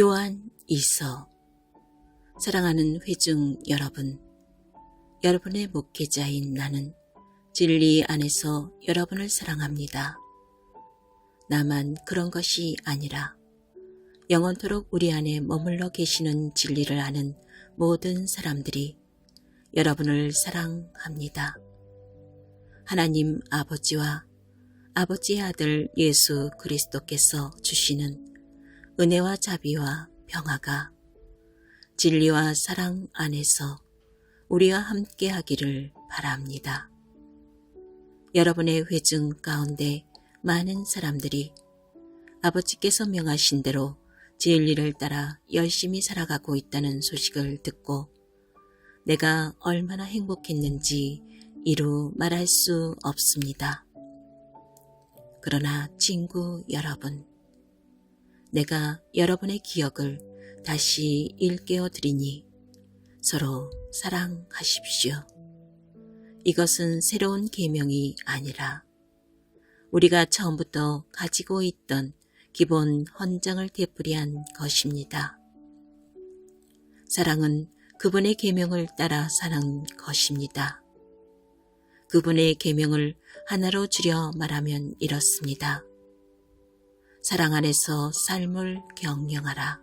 요한 이서 사랑하는 회중 여러분, 여러분의 목회자인 나는 진리 안에서 여러분을 사랑합니다. 나만 그런 것이 아니라 영원토록 우리 안에 머물러 계시는 진리를 아는 모든 사람들이 여러분을 사랑합니다. 하나님 아버지와 아버지의 아들 예수 그리스도께서 주시는 은혜와 자비와 평화가 진리와 사랑 안에서 우리와 함께 하기를 바랍니다. 여러분의 회중 가운데 많은 사람들이 아버지께서 명하신 대로 진리를 따라 열심히 살아가고 있다는 소식을 듣고 내가 얼마나 행복했는지 이루 말할 수 없습니다. 그러나 친구 여러분, 내가 여러분의 기억을 다시 일깨워 드리니 서로 사랑하십시오. 이것은 새로운 계명이 아니라 우리가 처음부터 가지고 있던 기본 헌장을 되풀이한 것입니다. 사랑은 그분의 계명을 따라 사는 것입니다. 그분의 계명을 하나로 줄여 말하면 이렇습니다. 사랑 안에서 삶을 경영하라.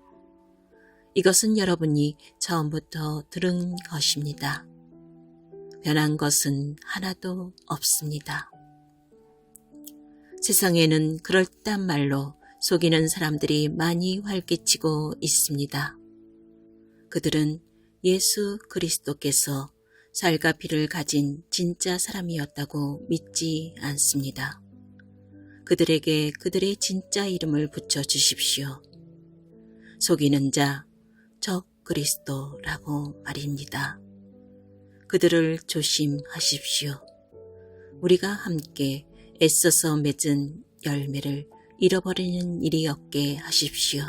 이것은 여러분이 처음부터 들은 것입니다. 변한 것은 하나도 없습니다. 세상에는 그럴듯한 말로 속이는 사람들이 많이 활개치고 있습니다. 그들은 예수 그리스도께서 살과 피를 가진 진짜 사람이었다고 믿지 않습니다. 그들에게 그들의 진짜 이름을 붙여 주십시오. 속이는 자, 적 그리스도라고 말입니다. 그들을 조심하십시오. 우리가 함께 애써서 맺은 열매를 잃어버리는 일이 없게 하십시오.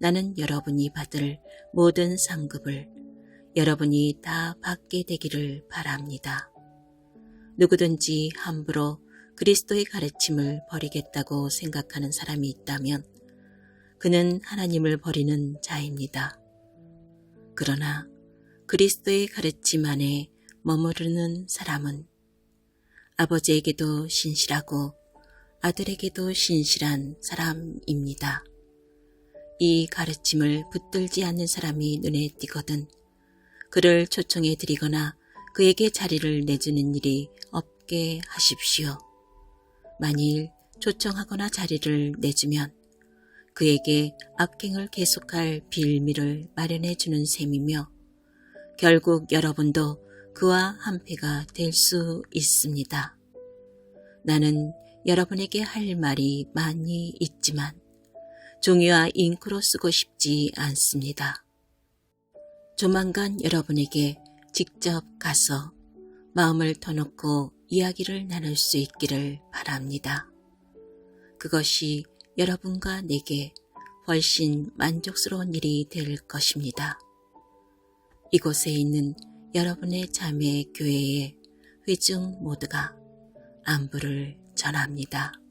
나는 여러분이 받을 모든 상급을 여러분이 다 받게 되기를 바랍니다. 누구든지 함부로 그리스도의 가르침을 버리겠다고 생각하는 사람이 있다면 그는 하나님을 버리는 자입니다. 그러나 그리스도의 가르침 안에 머무르는 사람은 아버지에게도 신실하고 아들에게도 신실한 사람입니다. 이 가르침을 붙들지 않는 사람이 눈에 띄거든 그를 초청해 드리거나 그에게 자리를 내주는 일이 없게 하십시오. 만일 초청하거나 자리를 내주면 그에게 악행을 계속할 빌미를 마련해 주는 셈이며 결국 여러분도 그와 한패가 될 수 있습니다. 나는 여러분에게 할 말이 많이 있지만 종이와 잉크로 쓰고 싶지 않습니다. 조만간 여러분에게 직접 가서 마음을 터놓고 이야기를 나눌 수 있기를 바랍니다. 그것이 여러분과 내게 훨씬 만족스러운 일이 될 것입니다. 이곳에 있는 여러분의 자매 교회의 회중 모두가 안부를 전합니다.